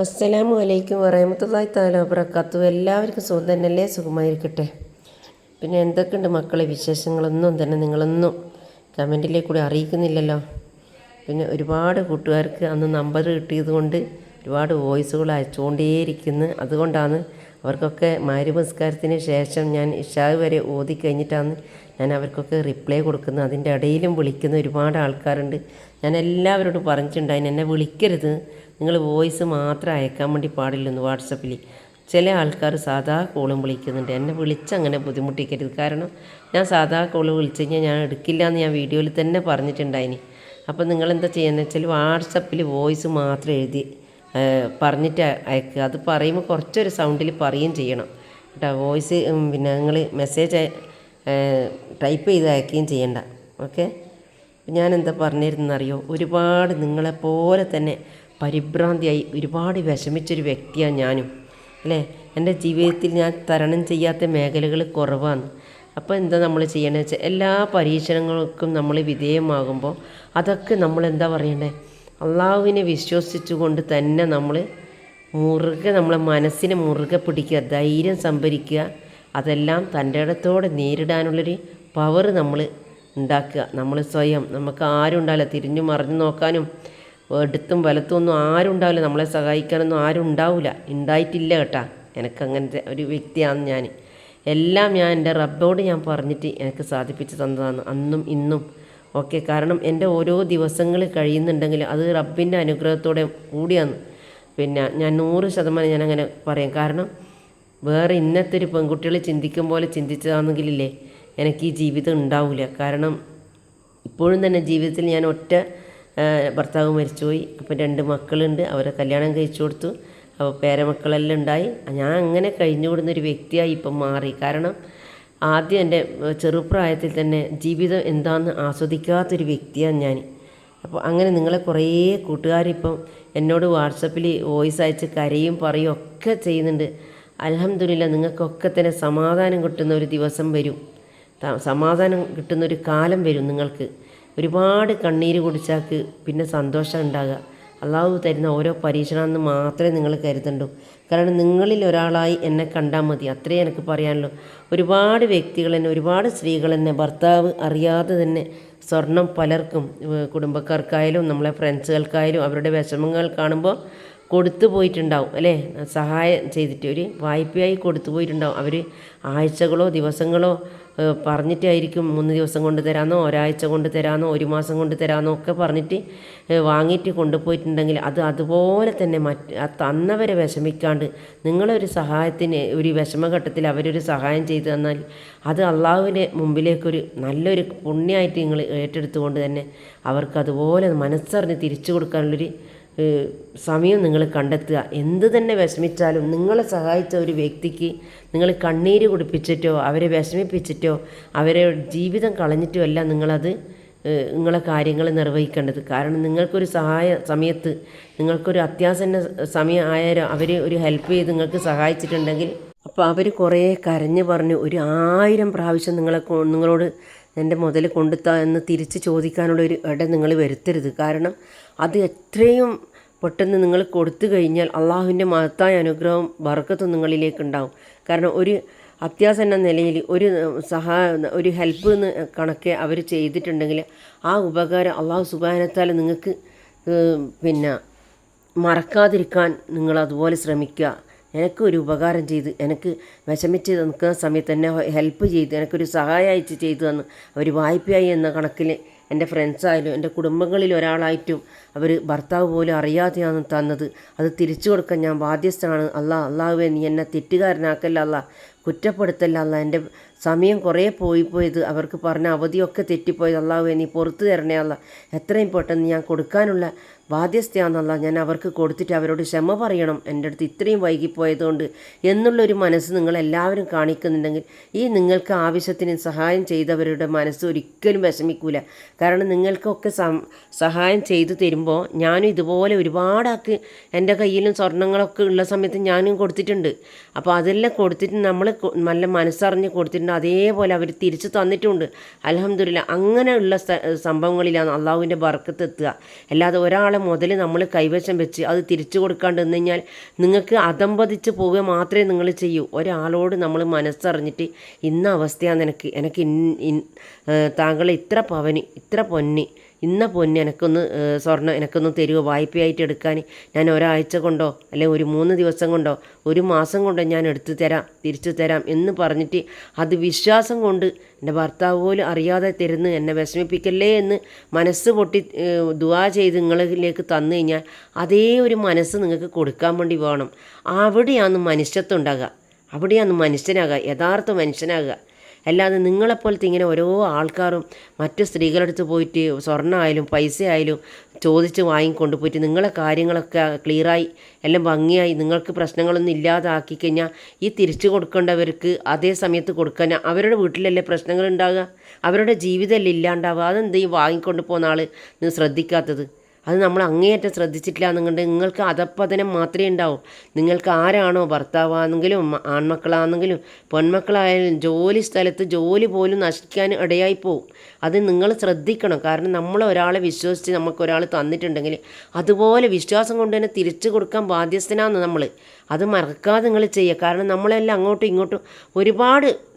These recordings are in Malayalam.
അസ്സലാമു അലൈക്കും വറഹമത്തല്ലാഹി താല വബറക്കാത്തു എല്ലാവർക്കും സുഖം തന്നെയല്ലേ? സുഖമായിരിക്കട്ടെ. പിന്നെ എന്തൊക്കെയുണ്ട് മക്കളെ വിശേഷങ്ങളൊന്നും തന്നെ നിങ്ങളൊന്നും കമന്റിലേക്ക് കൂടി അറിയിക്കുന്നില്ലല്ലോ. പിന്നെ ഒരുപാട് കൂട്ടുകാർക്ക് അന്ന് നമ്പർ കിട്ടിയത് കൊണ്ട് ഒരുപാട് വോയിസുകൾ അയച്ചുകൊണ്ടേയിരിക്കുന്നു. അതുകൊണ്ടാണ് അവർക്കൊക്കെ മാരുപസ്കാരത്തിന് ശേഷം ഞാൻ ഇഷാവ് വരെ ഓതി കഴിഞ്ഞിട്ടാണ് ഞാൻ അവർക്കൊക്കെ റിപ്ലൈ കൊടുക്കുന്നത്. അതിന്റെ ഇടയിലും വിളിക്കുന്ന ഒരുപാട് ആൾക്കാരുണ്ട്. ഞാൻ എല്ലാവരോടും പറഞ്ഞിട്ടുണ്ടായിരുന്നു എന്നെ വിളിക്കരുത്. നിങ്ങൾ വോയിസ് മാത്രം അയക്കാൻ വേണ്ടി പാടില്ലെന്ന് വാട്സപ്പിൽ ചില ആൾക്കാർ സാധാ കോളും വിളിക്കുന്നുണ്ട്. എന്നെ വിളിച്ചങ്ങനെ ബുദ്ധിമുട്ടിക്കരുത്. കാരണം ഞാൻ സാധാ കോൾ വിളിച്ചു കഴിഞ്ഞാൽ ഞാൻ എടുക്കില്ല എന്ന് ഞാൻ വീഡിയോയിൽ തന്നെ പറഞ്ഞിട്ടുണ്ടായിനി. അപ്പോൾ നിങ്ങളെന്താ ചെയ്യുന്നത് വെച്ചാൽ വാട്സപ്പിൽ വോയിസ് മാത്രം എഴുതി പറഞ്ഞിട്ട് അയക്കുക. അത് പറയുമ്പോൾ കുറച്ചൊരു സൗണ്ടിൽ പറയുകയും ചെയ്യണം. കേട്ടോ വോയിസ് പിന്നെ നിങ്ങൾ മെസ്സേജ് ടൈപ്പ് ചെയ്ത് അയക്കുകയും ചെയ്യണ്ട. ഓക്കെ? ഞാൻ എന്താ പറഞ്ഞിരുന്നറിയോ ഒരുപാട് നിങ്ങളെപ്പോലെ തന്നെ പരിഭ്രാന്തിയായി ഒരുപാട് വിഷമിച്ചൊരു വ്യക്തിയാണ് ഞാനും. അല്ലേ? എന്റെ ജീവിതത്തിൽ ഞാൻ തരണം ചെയ്യാത്ത മേഖലകൾ കുറവാണ്. അപ്പോൾ എന്താ നമ്മൾ ചെയ്യണമെന്ന് വെച്ചാൽ എല്ലാ പരീക്ഷണങ്ങൾക്കും നമ്മൾ വിധേയമാകുമ്പോൾ അതൊക്കെ നമ്മൾ എന്താ പറയണ്ടേ? അള്ളാഹുവിനെ വിശ്വസിച്ചുകൊണ്ട് തന്നെ നമ്മൾ മുറുകെ നമ്മളെ മനസ്സിനെ മുറുകെ പിടിക്കുക ധൈര്യം സംഭരിക്കുക അതെല്ലാം തന്റെ ഇടത്തോടെ നേരിടാനുള്ളൊരു പവർ നമ്മൾ ഉണ്ടാക്കുക. നമ്മൾ സ്വയം നമുക്ക് ആരും ഉണ്ടാവില്ല തിരിഞ്ഞു മറിഞ്ഞു നോക്കാനും എടുത്തും വലത്തും ഒന്നും ഉണ്ടാവില്ല. നമ്മളെ സഹായിക്കാനൊന്നും ആരും ഉണ്ടാവില്ല. ഉണ്ടായിട്ടില്ല കേട്ടാ. എനിക്ക് അങ്ങനത്തെ ഒരു വ്യക്തിയാണ് ഞാൻ. എല്ലാം ഞാൻ എന്റെ റബ്ബോട് ഞാൻ പറഞ്ഞിട്ട് എനിക്ക് സാധിപ്പിച്ച് തന്നതാണ്. അന്നും ഇന്നും. ഓക്കെ കാരണം എന്റെ ഓരോ ദിവസങ്ങൾ കഴിയുന്നുണ്ടെങ്കിൽ അത് റബ്ബിന്റെ അനുഗ്രഹത്തോടെ കൂടിയാണ്. പിന്നെ ഞാൻ നൂറ് ശതമാനം ഞാൻ അങ്ങനെ പറയാം. കാരണം വേറെ ഇന്നത്തെ ഒരു പെൺകുട്ടികൾ ചിന്തിക്കും പോലെ ചിന്തിച്ചതാണെങ്കിലില്ലേ എനിക്ക് ഈ ജീവിതം ഉണ്ടാവില്ല കാരണം ഇപ്പോഴും തന്നെ ജീവിതത്തിൽ ഞാൻ ഒറ്റ ഭർത്താവ് മരിച്ചുപോയി. അപ്പം രണ്ട് മക്കളുണ്ട്. അവരെ കല്യാണം കഴിച്ചു കൊടുത്തു. അപ്പോൾ പേരമക്കളെല്ലാം ഉണ്ടായി. ഞാൻ അങ്ങനെ കഴിഞ്ഞുകൂടുന്ന ഒരു വ്യക്തിയായി ഇപ്പം മാറി. കാരണം ആദ്യം എന്റെ ചെറുപ്രായത്തിൽ തന്നെ ജീവിതം എന്താണെന്ന് ആസ്വദിക്കാത്തൊരു വ്യക്തിയാണ് ഞാൻ. അപ്പോൾ അങ്ങനെ നിങ്ങളെ കുറേ കൂട്ടുകാരിപ്പം എന്നോട് വാട്സപ്പിൽ വോയിസ് അയച്ച് കരയും പറയും ഒക്കെ ചെയ്യുന്നുണ്ട്. അലഹമില്ല നിങ്ങൾക്കൊക്കെ തന്നെ സമാധാനം കിട്ടുന്ന ഒരു ദിവസം വരും. സമാധാനം കിട്ടുന്ന ഒരു കാലം വരും നിങ്ങൾക്ക്. ഒരുപാട് കണ്ണീര് കുടിച്ചാക്ക് പിന്നെ സന്തോഷം ഉണ്ടാകുക. അള്ളാഹു തരുന്ന ഓരോ പരീക്ഷണമെന്ന് മാത്രമേ നിങ്ങൾ കരുതണ്ടൂ. കാരണം നിങ്ങളിൽ ഒരാളായി എന്നെ കണ്ടാൽ മതി. അത്രേ എനിക്ക് പറയാനുള്ളൂ. ഒരുപാട് വ്യക്തികൾ തന്നെ ഒരുപാട് സ്ത്രീകൾ തന്നെ ഭർത്താവ് അറിയാതെ തന്നെ സ്വർണം പലർക്കും കുടുംബക്കാർക്കായാലും നമ്മളെ ഫ്രണ്ട്സുകൾക്കായാലും അവരുടെ വിഷമങ്ങൾ കാണുമ്പോൾ കൊടുത്തു പോയിട്ടുണ്ടാവും അല്ലേ? സഹായം ചെയ്തിട്ട് ഒരു വായ്പയായി കൊടുത്തു പോയിട്ടുണ്ടാവും. അവർ ആഴ്ചകളോ ദിവസങ്ങളോ പറഞ്ഞിട്ടായിരിക്കും മൂന്ന് ദിവസം കൊണ്ട് തരാമെന്നോ ഒരാഴ്ച കൊണ്ട് തരാമെന്നോ ഒരു മാസം കൊണ്ട് തരാമെന്നോ ഒക്കെ പറഞ്ഞിട്ട് വാങ്ങിയിട്ട് കൊണ്ടുപോയിട്ടുണ്ടെങ്കിൽ അത് അതുപോലെ തന്നെ മറ്റ് തന്നവരെ വിഷമിക്കാണ്ട് നിങ്ങളൊരു സഹായത്തിന് ഒരു വിഷമഘട്ടത്തിൽ അവരൊരു സഹായം ചെയ്തു തന്നാൽ അത് അള്ളാഹുവിന്റെ മുമ്പിലേക്കൊരു നല്ലൊരു പുണ്യമായിട്ട് നിങ്ങൾ ഏറ്റെടുത്തുകൊണ്ട് തന്നെ അവർക്ക് അതുപോലെ മനസ്സറിഞ്ഞ് തിരിച്ചു കൊടുക്കാനുള്ളൊരു സമയം നിങ്ങൾ കണ്ടെത്തുക. എന്ത് തന്നെ വിഷമിച്ചാലും നിങ്ങളെ സഹായിച്ച ഒരു വ്യക്തിക്ക് നിങ്ങൾ കണ്ണീര് കുടിപ്പിച്ചിട്ടോ അവരെ വിഷമിപ്പിച്ചിട്ടോ അവരെ ജീവിതം കളഞ്ഞിട്ടോ അല്ല നിങ്ങളത് നിങ്ങളെ കാര്യങ്ങൾ നിർവഹിക്കേണ്ടത്. കാരണം നിങ്ങൾക്കൊരു സഹായ സമയത്ത് നിങ്ങൾക്കൊരു അത്യാസന്ന സമയം ആയാലും അവർ ഒരു ഹെൽപ്പ് ചെയ്ത് നിങ്ങൾക്ക് സഹായിച്ചിട്ടുണ്ടെങ്കിൽ അപ്പോൾ അവർ കുറേ കരഞ്ഞു പറഞ്ഞ് ഒരു ആയിരം പ്രാവശ്യം നിങ്ങളെ നിങ്ങളോട് എന്റെ മുതൽ കൊണ്ടുത്താ എന്ന് തിരിച്ച് ചോദിക്കാനുള്ള ഒരു ഇട നിങ്ങൾ വരുത്തരുത്. കാരണം അത് എത്രയും പെട്ടെന്ന് നിങ്ങൾ കൊടുത്തു കഴിഞ്ഞാൽ അള്ളാഹുവിന്റെ മഹത്തായ അനുഗ്രഹം വറക്കത്തും നിങ്ങളിലേക്ക് ഉണ്ടാവും കാരണം ഒരു അത്യാസന്ന നിലയിൽ ഒരു സഹായ ഒരു ഹെൽപ്പ് എന്ന് കണക്കെ അവർ ചെയ്തിട്ടുണ്ടെങ്കിൽ ആ ഉപകാരം അള്ളാഹു സുബാനത്താൽ നിങ്ങൾക്ക് പിന്നെ മറക്കാതിരിക്കാൻ നിങ്ങൾ അതുപോലെ ശ്രമിക്കുക. എനിക്ക് ഒരു ഉപകാരം ചെയ്ത് എനിക്ക് വിഷമിച്ച് നിൽക്കുന്ന സമയത്ത് എന്നെ ഹെൽപ്പ് ചെയ്ത് എനിക്കൊരു സഹായം ചെയ്തു തന്ന് അവർ വായ്പയായി എന്ന കണക്കിൽ എന്റെ ഫ്രണ്ട്സായാലും എന്റെ കുടുംബങ്ങളിൽ ഒരാളായിട്ടും അവർ ഭർത്താവ് പോലും അറിയാതെയാണ് തന്നത്. അത് തിരിച്ചു കൊടുക്കാൻ ഞാൻ ബാധ്യസ്ഥനാണ്. അല്ലാ അള്ളാഹുവെ നീ എന്നെ തെറ്റുകാരനാക്കല്ല അല്ല. കുറ്റപ്പെടുത്തല്ല അല്ല. എന്റെ സമയം കുറേ പോയി പോയത്. അവർക്ക് പറഞ്ഞ അവധിയൊക്കെ തെറ്റിപ്പോയത്. അള്ളാഹുവെ നീ പുറത്തു തരണേ അല്ല. എത്രയും പെട്ടെന്ന് ഞാൻ കൊടുക്കാനുള്ള ബാധ്യസ്ഥയാണെന്നല്ല ഞാൻ അവർക്ക് കൊടുത്തിട്ട് അവരോട് ക്ഷമ പറയണം. എന്റെ അടുത്ത് ഇത്രയും വൈകിപ്പോയതുകൊണ്ട് എന്നുള്ളൊരു മനസ്സ് നിങ്ങളെല്ലാവരും കാണിക്കുന്നുണ്ടെങ്കിൽ ഈ നിങ്ങൾക്ക് ആവശ്യത്തിന് സഹായം ചെയ്തവരുടെ മനസ്സ് ഒരിക്കലും വിഷമിക്കൂല. കാരണം നിങ്ങൾക്കൊക്കെ സഹായം ചെയ്തു തരുമ്പോൾ ഞാനും ഇതുപോലെ ഒരുപാടാക്ക് എന്റെ കയ്യിലും സ്വർണങ്ങളൊക്കെ ഉള്ള സമയത്ത് ഞാനും കൊടുത്തിട്ടുണ്ട്. അപ്പോൾ അതെല്ലാം കൊടുത്തിട്ട് നമ്മൾ നല്ല മനസ്സറിഞ്ഞ് കൊടുത്തിട്ടുണ്ട്. അതേപോലെ അവർ തിരിച്ചു തന്നിട്ടുണ്ട്. അലഹമ്മദില്ല അങ്ങനെയുള്ള സംഭവങ്ങളിലാണ് അള്ളാഹുവിന്റെ ബർക്കത്ത് എത്തുക. അല്ലാതെ ഒരാളെ ഒരാളുടെ മുതൽ നമ്മൾ കൈവശം വെച്ച് അത് തിരിച്ചു കൊടുക്കാണ്ട് നിന്ന് കഴിഞ്ഞാൽ നിങ്ങൾക്ക് അതമ്പതിച്ച് പോവുക മാത്രമേ നിങ്ങൾ ചെയ്യൂ. ഒരാളോട് നമ്മൾ മനസ്സറിഞ്ഞിട്ട് ഇന്ന അവസ്ഥയാണ് എനിക്ക് എനിക്ക് താങ്കളെ ഇത്ര പവന് ഇത്ര പൊന്ന് ഇന്ന പൊന്ന് എനിക്കൊന്ന് സ്വർണം എനിക്കൊന്ന് തരുമോ വായ്പയായിട്ട് എടുക്കാൻ ഞാൻ ഒരാഴ്ച കൊണ്ടോ അല്ലെങ്കിൽ ഒരു മൂന്ന് ദിവസം കൊണ്ടോ ഒരു മാസം കൊണ്ടോ ഞാൻ എടുത്തു തരാം തിരിച്ചു തരാം എന്ന് പറഞ്ഞിട്ട് അത് വിശ്വാസം കൊണ്ട് എന്റെ ഭർത്താവ് പോലും അറിയാതെ തരുന്നു എന്നെ വിഷമിപ്പിക്കല്ലേ എന്ന് മനസ്സ് പൊട്ടി ദുവാ ചെയ്ത് നിങ്ങളിലേക്ക് തന്നു കഴിഞ്ഞാൽ അതേ ഒരു മനസ്സ് നിങ്ങൾക്ക് കൊടുക്കാൻ വേണ്ടി വേണം. അവിടെയാണ് മനുഷ്യത്വം ഉണ്ടാകുക. അവിടെയാണ് മനുഷ്യനാകുക യഥാർത്ഥ മനുഷ്യനാകുക. അല്ലാതെ നിങ്ങളെപ്പോലത്തെ ഇങ്ങനെ ഓരോ ആൾക്കാരും മറ്റ് അടുത്ത് പോയിട്ട് സ്വർണമായാലും പൈസ ആയാലും ചോദിച്ച് വാങ്ങിക്കൊണ്ട് പോയിട്ട് നിങ്ങളെ കാര്യങ്ങളൊക്കെ ക്ലിയറായി എല്ലാം ഭംഗിയായി നിങ്ങൾക്ക് പ്രശ്നങ്ങളൊന്നും ഇല്ലാതാക്കി കഴിഞ്ഞാൽ ഈ തിരിച്ചു കൊടുക്കേണ്ടവർക്ക് അതേ സമയത്ത് കൊടുക്കാൻ അവരുടെ വീട്ടിലല്ലേ പ്രശ്നങ്ങൾ ഉണ്ടാകുക അവരുടെ ജീവിതമല്ലേ ഇല്ലാണ്ടാവുക? അതെന്ത് ഈ വാങ്ങിക്കൊണ്ട് പോകുന്ന ആൾ ശ്രദ്ധിക്കാത്തത്. അത് നമ്മൾ അങ്ങേയറ്റം ശ്രദ്ധിച്ചിട്ടില്ല എന്നുണ്ടെങ്കിൽ നിങ്ങൾക്ക് അധപ്പതനം മാത്രമേ ഉണ്ടാവും. നിങ്ങൾക്ക് ആരാണോ ഭർത്താവാണെങ്കിലും ആൺമക്കളാണെങ്കിലും പെൺമക്കളായാലും ജോലി സ്ഥലത്ത് ജോലി പോലും നശിക്കാൻ ഇടയായി പോകും അത് നിങ്ങൾ ശ്രദ്ധിക്കണം. കാരണം നമ്മൾ ഒരാളെ വിശ്വസിച്ച് നമുക്ക് ഒരാൾ തന്നിട്ടുണ്ടെങ്കിൽ അതുപോലെ വിശ്വാസം കൊണ്ട് തന്നെ തിരിച്ചു കൊടുക്കാൻ ബാധ്യസ്ഥനാണ് നമ്മൾ. അത് മറക്കാതെ നിങ്ങൾ ചെയ്യുക. കാരണം നമ്മളെല്ലാം അങ്ങോട്ടും ഇങ്ങോട്ടും ഒരുപാട്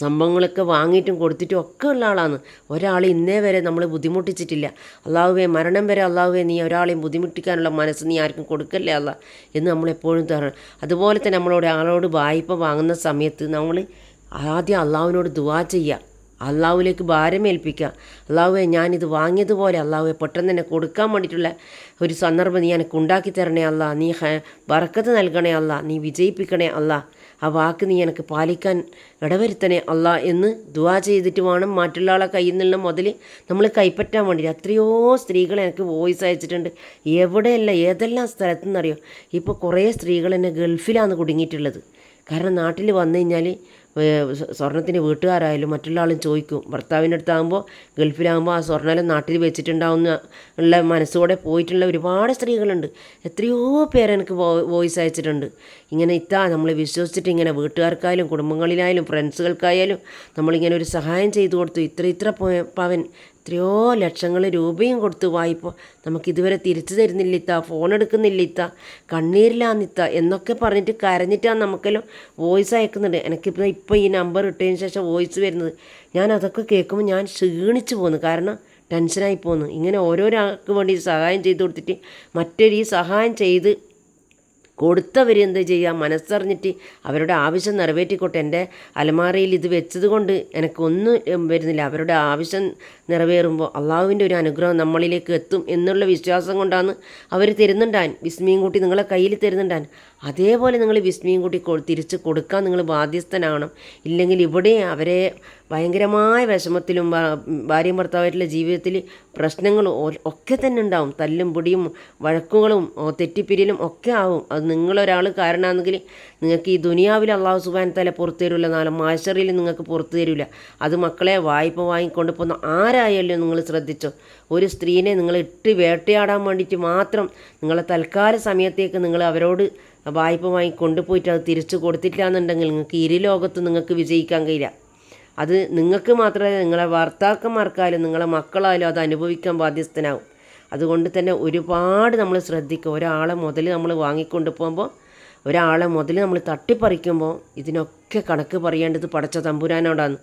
സംഭവങ്ങളൊക്കെ വാങ്ങിയിട്ടും കൊടുത്തിട്ടും ഒക്കെ ഉള്ള ആളാണ്. ഒരാളെ ഇന്നേ വരെ നമ്മൾ ബുദ്ധിമുട്ടിച്ചിട്ടില്ല. അള്ളാഹുവേ മരണം വരെ അള്ളാഹുവേ നീ ഒരാളെയും ബുദ്ധിമുട്ടിക്കാനുള്ള മനസ്സ് നീ ആർക്കും കൊടുക്കല്ലേ അല്ല എന്ന് നമ്മളെപ്പോഴും തരണം അതുപോലെ തന്നെ നമ്മളോട് ആളോട് വായ്പ വാങ്ങുന്ന സമയത്ത് നമ്മൾ ആദ്യം അള്ളാഹുവിനോട് ദുവാ ചെയ്യുക. അള്ളാഹുവിലേക്ക് ഭാരമേൽപ്പിക്കുക. അള്ളാഹുവെ ഞാനിത് വാങ്ങിയതുപോലെ അള്ളാഹുവെ പെട്ടെന്ന് തന്നെ കൊടുക്കാൻ വേണ്ടിയിട്ടുള്ള ഒരു സന്ദർഭം നീ എനിക്ക് ഉണ്ടാക്കി തരണേ അല്ല നീ വറക്കത്ത് നൽകണേ അല്ല നീ വിജയിപ്പിക്കണേ അല്ല ആ വാക്ക് നീ എനിക്ക് പാലിക്കാൻ ഇടവരുത്തണേ അല്ല എന്ന് ദുവാ ചെയ്തിട്ട് വേണം മറ്റുള്ള ആളെ കയ്യിൽ നിന്നുള്ള മുതൽ നമ്മൾ കൈപ്പറ്റാൻ വേണ്ടി എത്രയോ സ്ത്രീകൾ എനിക്ക് വോയിസ് അയച്ചിട്ടുണ്ട്. എവിടെയല്ല ഏതെല്ലാം സ്ഥലത്തു നിന്നറിയോ ഇപ്പോൾ കുറേ സ്ത്രീകൾ എന്നെ ഗൾഫിലാണ് കുടുങ്ങിയിട്ടുള്ളത്. കാരണം നാട്ടിൽ വന്നു കഴിഞ്ഞാൽ സ്വർണത്തിന് വീട്ടുകാരായാലും മറ്റുള്ള ആളും ചോദിക്കും. ഭർത്താവിന്റെ അടുത്താകുമ്പോൾ ഗൾഫിലാകുമ്പോൾ ആ സ്വർണമെല്ലാം നാട്ടിൽ വെച്ചിട്ടുണ്ടാവുന്ന ഉള്ള മനസ്സോടെ പോയിട്ടുള്ള ഒരുപാട് സ്ത്രീകളുണ്ട്. എത്രയോ പേരെനിക്ക് വോയിസ് അയച്ചിട്ടുണ്ട്. ഇങ്ങനെ ഇത്താ നമ്മൾ വിശ്വസിച്ചിട്ട് ഇങ്ങനെ വീട്ടുകാർക്കായാലും കുടുംബങ്ങളിലായാലും ഫ്രണ്ട്സുകൾക്കായാലും നമ്മളിങ്ങനെ ഒരു സഹായം ചെയ്തു കൊടുത്തു. ഇത്ര ഇത്ര പവൻ എത്രയോ ലക്ഷങ്ങൾ രൂപയും കൊടുത്ത്. വായ്പ നമുക്കിതുവരെ തിരിച്ചു തരുന്നില്ല ഇത്ത ഫോൺ എടുക്കുന്നില്ല ഇത്ത കണ്ണീരിലാന്നിത്ത എന്നൊക്കെ പറഞ്ഞിട്ട് കരഞ്ഞിട്ടാണ് നമുക്കെല്ലാം വോയിസ് അയക്കുന്നുണ്ട്. എനിക്കിപ്പോൾ ഇപ്പോൾ ഈ നമ്പർ ഇട്ടതിന് ശേഷം വോയിസ് വരുന്നത്. ഞാൻ അതൊക്കെ കേൾക്കുമ്പോൾ ഞാൻ ക്ഷീണിച്ചു പോകുന്നു കാരണം ടെൻഷനായി പോകുന്നു ഇങ്ങനെ ഓരോരാൾക്ക് വേണ്ടി സഹായം ചെയ്തു കൊടുത്തിട്ട് മറ്റൊരു സഹായം ചെയ്ത് കൊടുത്തവർ എന്ത് ചെയ്യുക മനസ്സറിഞ്ഞിട്ട് അവരുടെ ആവശ്യം നിറവേറ്റിക്കോട്ടെ. എന്റെ അലമാരയിൽ ഇത് വെച്ചത് കൊണ്ട് എനിക്കൊന്നും വരുന്നില്ല. അവരുടെ ആവശ്യം നിറവേറുമ്പോൾ അള്ളാഹുവിന്റെ ഒരു അനുഗ്രഹം നമ്മളിലേക്ക് എത്തും എന്നുള്ള വിശ്വാസം കൊണ്ടാണ് അവർ തരുന്നുണ്ടാൻ. വിസ്മയും കൂട്ടി നിങ്ങളെ കയ്യിൽ തരുന്നുണ്ടാൻ. അതേപോലെ നിങ്ങൾ വിസ്മയും കൂട്ടി തിരിച്ച് കൊടുക്കാൻ നിങ്ങൾ ബാധ്യസ്ഥനാകണം. ഇല്ലെങ്കിൽ ഇവിടെ അവരെ ഭയങ്കരമായ വിഷമത്തിലും ഭാര്യ ഭാര്യയും ഭർത്താവായിട്ടുള്ള ജീവിതത്തിൽ പ്രശ്നങ്ങളും ഒക്കെ തന്നെ ഉണ്ടാവും. തല്ലും പൊടിയും വഴക്കുകളും തെറ്റിപ്പിരിയലും ഒക്കെ ആവും. അത് നിങ്ങളൊരാൾ കാരണമാണെങ്കിൽ നിങ്ങൾക്ക് ഈ ദുനിയാവിൽ അള്ളാഹു സുബാൻ തല പുറത്തു തരില്ല നാളെ മാശറിയിൽ നിങ്ങൾക്ക് പുറത്തു തരില്ല അത് മക്കളെ വായ്പ വാങ്ങിക്കൊണ്ട് പോകുന്ന ആരായാലും നിങ്ങൾ ശ്രദ്ധിച്ചോ? ഒരു സ്ത്രീനെ നിങ്ങൾ ഇട്ട് വേട്ടയാടാൻ വേണ്ടിയിട്ട് മാത്രം നിങ്ങളെ തൽക്കാല സമയത്തേക്ക് നിങ്ങൾ അവരോട് വായ്പ വാങ്ങി കൊണ്ടുപോയിട്ട് അത് തിരിച്ചു കൊടുത്തിട്ടില്ല എന്നുണ്ടെങ്കിൽ നിങ്ങൾക്ക് ഇരു ലോകത്ത് നിങ്ങൾക്ക് വിജയിക്കാൻ കഴിയില്ല. അത് നിങ്ങൾക്ക് മാത്രമല്ല നിങ്ങളെ ഭർത്താക്കന്മാർക്കായാലും നിങ്ങളെ മക്കളായാലും അത് അനുഭവിക്കാൻ ബാധ്യസ്ഥനാവും അതുകൊണ്ട് തന്നെ ഒരുപാട് നമ്മൾ ശ്രദ്ധിക്കുക. ഒരാളെ മുതൽ നമ്മൾ വാങ്ങിക്കൊണ്ട് പോകുമ്പോൾ ഒരാളെ മുതൽ നമ്മൾ തട്ടിപ്പറിക്കുമ്പോൾ ഇതിനൊക്കെ കണക്ക് പറയേണ്ടത് പടച്ച തമ്പുരാനോടാണ്.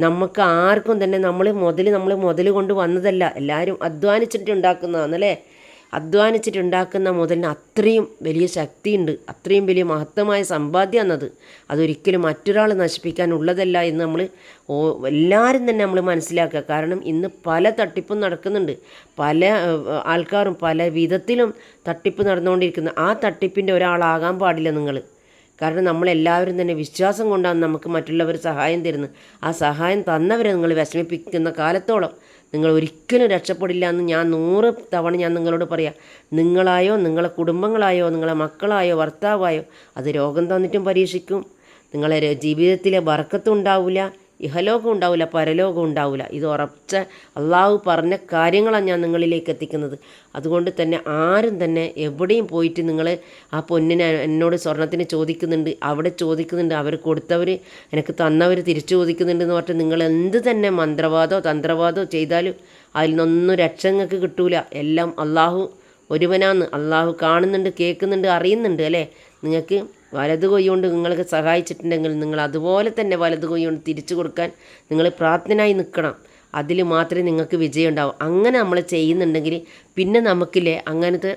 നമുക്ക് ആർക്കും തന്നെ നമ്മൾ മുതൽ നമ്മൾ മുതൽ കൊണ്ട് വന്നതല്ല. എല്ലാവരും അധ്വാനിച്ചിട്ട് ഉണ്ടാക്കുന്നതാണല്ലേ അധ്വാനിച്ചിട്ടുണ്ടാക്കുന്ന മുതലിന് അത്രയും വലിയ ശക്തിയുണ്ട്. അത്രയും വലിയ മഹത്തമായ സമ്പാദ്യം എന്നത് അതൊരിക്കലും മറ്റൊരാൾ നശിപ്പിക്കാനുള്ളതല്ല എന്ന് നമ്മൾ എല്ലാവരും തന്നെ നമ്മൾ മനസ്സിലാക്കുക. കാരണം ഇന്ന് പല തട്ടിപ്പും നടക്കുന്നുണ്ട്. പല ആൾക്കാരും പല വിധത്തിലും തട്ടിപ്പ് നടന്നുകൊണ്ടിരിക്കുന്നു. ആ തട്ടിപ്പിന്റെ ഒരാളാകാൻ പാടില്ല നിങ്ങൾ. കാരണം നമ്മളെല്ലാവരും തന്നെ വിശ്വാസം കൊണ്ടാണ് നമുക്ക് മറ്റുള്ളവർ സഹായം തരുന്നത്. ആ സഹായം തന്നവരെ നിങ്ങൾ വിഷമിപ്പിക്കുന്ന കാലത്തോളം നിങ്ങൾ ഒരിക്കലും രക്ഷപ്പെടില്ല എന്ന് ഞാൻ നൂറ് തവണ ഞാൻ നിങ്ങളോട് പറയാം. നിങ്ങളായോ നിങ്ങളെ കുടുംബങ്ങളായോ നിങ്ങളെ മക്കളായോ ഭർത്താവായോ അത് രോഗം തന്നിട്ടും പരീക്ഷിക്കും. നിങ്ങളെ ജീവിതത്തിലെ ബർക്കത്തും ഉണ്ടാവില്ല ഇഹലോകം ഉണ്ടാവില്ല പരലോകം ഉണ്ടാവില്ല ഇത് ഉറച്ച അള്ളാഹു പറഞ്ഞ കാര്യങ്ങളാണ് ഞാൻ നിങ്ങളിലേക്ക് എത്തിക്കുന്നത്. അതുകൊണ്ട് തന്നെ ആരും തന്നെ എവിടെയും പോയിട്ട് നിങ്ങൾ ആ പൊന്നിനെ എന്നോട് സ്വർണത്തിന് ചോദിക്കുന്നുണ്ട് അവിടെ ചോദിക്കുന്നുണ്ട് അവർ കൊടുത്തവർ എനിക്ക് തന്നവർ തിരിച്ചു ചോദിക്കുന്നുണ്ട് എന്ന് പറഞ്ഞിട്ട് നിങ്ങൾ എന്ത് തന്നെ മന്ത്രവാദമോ തന്ത്രവാദമോ ചെയ്താലും അതിൽ നിന്നൊന്നും രക്ഷ നിങ്ങൾക്ക് കിട്ടൂല. എല്ലാം അള്ളാഹു ഒരുവനാന്ന്. അള്ളാഹു കാണുന്നുണ്ട് കേൾക്കുന്നുണ്ട് അറിയുന്നുണ്ട് അല്ലേ? നിങ്ങൾക്ക് വലത് കൈ കൊണ്ട് നിങ്ങൾക്ക് സഹായിച്ചിട്ടുണ്ടെങ്കിൽ നിങ്ങൾ അതുപോലെ തന്നെ വലത് കൈ കൊണ്ട് തിരിച്ചു കൊടുക്കാൻ നിങ്ങൾ പ്രാർത്ഥനയായി നിൽക്കണം. അതിൽ മാത്രമേ നിങ്ങൾക്ക് വിജയം ഉണ്ടാവും. അങ്ങനെ നമ്മൾ ചെയ്യുന്നുണ്ടെങ്കിൽ പിന്നെ നമുക്കില്ലേ അങ്ങനത്തെ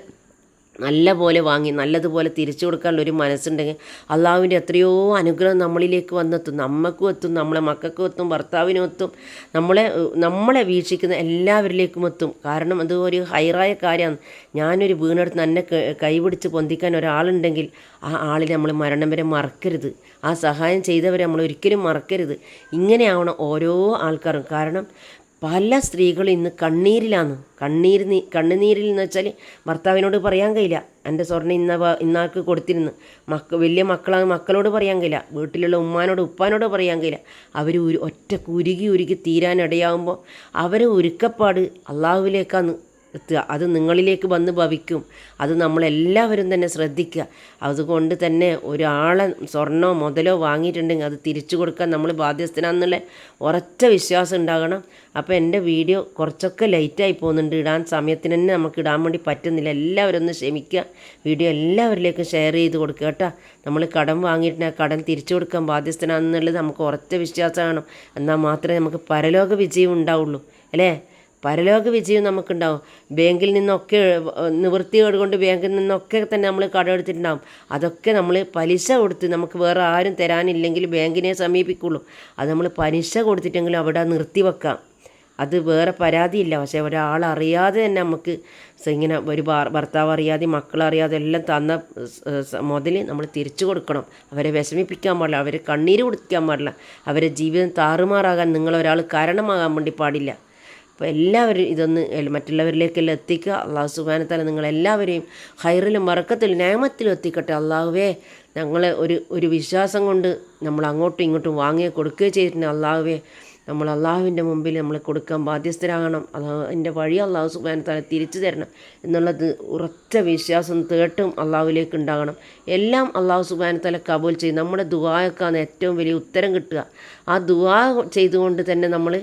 നല്ല പോലെ വാങ്ങി നല്ലതുപോലെ തിരിച്ചു കൊടുക്കാനുള്ള ഒരു മനസ്സുണ്ടെങ്കിൽ അള്ളാഹുവിന്റെ എത്രയോ അനുഗ്രഹം നമ്മളിലേക്ക് വന്നെത്തും. നമ്മൾക്കും എത്തും നമ്മളെ മക്കൾക്കും എത്തും ഭർത്താവിനും എത്തും. നമ്മളെ നമ്മളെ വീക്ഷിക്കുന്ന എല്ലാവരിലേക്കും എത്തും. കാരണം അത് ഒരു ഹൈറായ കാര്യമാണ്. ഞാനൊരു വീണെടുത്ത് എന്നെ ക- കൈപിടിച്ച് പൊന്തിക്കാൻ ഒരാളുണ്ടെങ്കിൽ ആ ആളിനെ നമ്മൾ മരണം വരെ മറക്കരുത്. ആ സഹായം ചെയ്തവരെ നമ്മൾ ഒരിക്കലും മറക്കരുത്. ഇങ്ങനെയാവണം ഓരോ ആൾക്കാരും. കാരണം പല സ്ത്രീകൾ ഇന്ന് കണ്ണീരിലാണ്. കണ്ണീര് നീ കണ്ണുനീരിൽ എന്ന് വെച്ചാൽ ഭർത്താവിനോട് പറയാൻ കഴിയില്ല. എന്റെ സ്വർണം ഇന്ന ഇന്നാൾക്ക് കൊടുത്തിരുന്നു. മക്ക വലിയ മക്കളാണ് മക്കളോട് പറയാൻ കഴിയില്ല. വീട്ടിലുള്ള ഉമ്മാനോട് ഉപ്പാനോട് പറയാൻ കഴിയില്ല. അവർ ഒറ്റ ഉരുകി ഉരുകി തീരാനിടയാകുമ്പോൾ അവരെ ഒരുക്കപ്പാട് അള്ളാഹുവിലേക്കാണ് എത്തുക. അത് നിങ്ങളിലേക്ക് വന്ന് ഭവിക്കും. അത് നമ്മളെല്ലാവരും തന്നെ ശ്രദ്ധിക്കുക. അതുകൊണ്ട് തന്നെ ഒരാളെ സ്വർണമോ മുതലോ വാങ്ങിയിട്ടുണ്ടെങ്കിൽ അത് തിരിച്ചു കൊടുക്കാൻ നമ്മൾ ബാധ്യസ്ഥനാന്നുള്ള ഉറച്ച വിശ്വാസം ഉണ്ടാകണം. അപ്പോൾ എന്റെ വീഡിയോ കുറച്ചൊക്കെ ലേറ്റായി പോകുന്നുണ്ട്. ഇടാൻ സമയത്തിന് തന്നെ നമുക്ക് ഇടാൻ വേണ്ടി പറ്റുന്നില്ല. എല്ലാവരും ഒന്ന് ക്ഷമിക്കുക. വീഡിയോ എല്ലാവരിലേക്കും ഷെയർ ചെയ്ത് കൊടുക്കുക കേട്ടോ. നമ്മൾ കടം വാങ്ങിയിട്ട് ആ കടം തിരിച്ചു കൊടുക്കാൻ ബാധ്യസ്ഥനാണെന്നുള്ളത് നമുക്ക് ഉറച്ച വിശ്വാസമാണ്. എന്നാൽ മാത്രമേ നമുക്ക് പരലോക വിജയം ഉണ്ടാവുള്ളൂ. അല്ലേ? പരലോക വിജയം നമുക്കുണ്ടാവും. ബാങ്കിൽ നിന്നൊക്കെ നിവൃത്തിയോടുകൊണ്ട് ബാങ്കിൽ നിന്നൊക്കെ തന്നെ നമ്മൾ കടമെടുത്തിട്ടുണ്ടാവും അതൊക്കെ നമ്മൾ പലിശ കൊടുത്ത് നമുക്ക് വേറെ ആരും തരാനില്ലെങ്കിൽ ബാങ്കിനെ സമീപിക്കുള്ളൂ. അത് നമ്മൾ പലിശ കൊടുത്തിട്ടെങ്കിലും അവിടെ നിർത്തി വെക്കാം. അത് വേറെ പരാതിയില്ല. പക്ഷേ ഒരാൾ അറിയാതെ തന്നെ നമുക്ക് ഇങ്ങനെ ഒരു ഭർത്താവ് അറിയാതെ മക്കളറിയാതെ എല്ലാം തന്ന മുതൽ നമ്മൾ തിരിച്ചു കൊടുക്കണം. അവരെ വിഷമിപ്പിക്കാൻ പാടില്ല. അവരെ കണ്ണീര് കൊടുക്കാൻ പാടില്ല. അവരെ ജീവിതം താറുമാറാകാൻ നിങ്ങളൊരാൾ കാരണമാകാൻ വേണ്ടി പാടില്ല. അപ്പോൾ എല്ലാവരും ഇതൊന്ന് മറ്റുള്ളവരിലേക്കെല്ലാം എത്തിക്കുക. അള്ളാഹു സുബാനത്താല നിങ്ങളെല്ലാവരെയും ഹൈറിലും മറക്കത്തിലും നേമത്തിലും എത്തിക്കട്ടെ. അള്ളാഹുവേ ഞങ്ങളെ ഒരു ഒരു വിശ്വാസം കൊണ്ട് നമ്മൾ അങ്ങോട്ടും ഇങ്ങോട്ടും വാങ്ങിയേ കൊടുക്കുകയോ ചെയ്തിട്ടുണ്ട്. അള്ളാഹുവേ നമ്മൾ അള്ളാഹുവിന്റെ മുമ്പിൽ നമ്മൾ കൊടുക്കാൻ ബാധ്യസ്ഥരാകണം. അതിന്റെ വഴി അള്ളാഹു സുബാനത്താല തിരിച്ചു തരണം എന്നുള്ളത് ഉറച്ച വിശ്വാസം തേട്ടും അള്ളാഹുവിലേക്ക് ഉണ്ടാകണം. എല്ലാം അള്ളാഹു സുബാനത്താല കബൂൽ ചെയ്യും. നമ്മുടെ ദുവായൊക്കെയാണ് ഏറ്റവും വലിയ ഉത്തരം കിട്ടുക. ആ ദുവാ ചെയ്തുകൊണ്ട് തന്നെ നമ്മൾ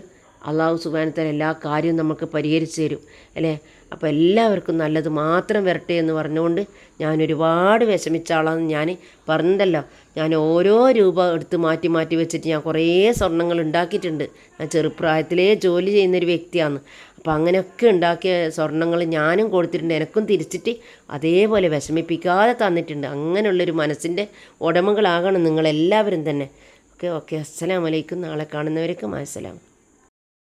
അള്ളാഹു സുബാനത്താൽ എല്ലാ കാര്യവും നമുക്ക് പരിഹരിച്ചു തരും അല്ലേ? അപ്പോൾ എല്ലാവർക്കും നല്ലത് മാത്രം വരട്ടെ എന്ന് പറഞ്ഞുകൊണ്ട് ഞാൻ ഒരുപാട് വിഷമിച്ച ആളാണെന്ന് ഞാൻ പറഞ്ഞതല്ലോ. ഞാൻ ഓരോ രൂപ എടുത്ത് മാറ്റി മാറ്റി വെച്ചിട്ട് ഞാൻ കുറേ സ്വർണങ്ങൾ ഉണ്ടാക്കിയിട്ടുണ്ട്. ഞാൻ ചെറുപ്രായത്തിലേ ജോലി ചെയ്യുന്നൊരു വ്യക്തിയാണ്. അപ്പോൾ അങ്ങനെയൊക്കെ ഉണ്ടാക്കിയ സ്വർണങ്ങൾ ഞാനും കൊടുത്തിട്ടുണ്ട്. എനക്കും തിരിച്ചിട്ട് അതേപോലെ വിഷമിപ്പിക്കാതെ തന്നിട്ടുണ്ട്. അങ്ങനെയുള്ളൊരു മനസ്സിന്റെ ഉടമകളാകണം നിങ്ങളെല്ലാവരും തന്നെ. Okay okay. അസ്സലാമലൈക്കും നാളെ കാണുന്നവർക്ക് അസ്സലാം.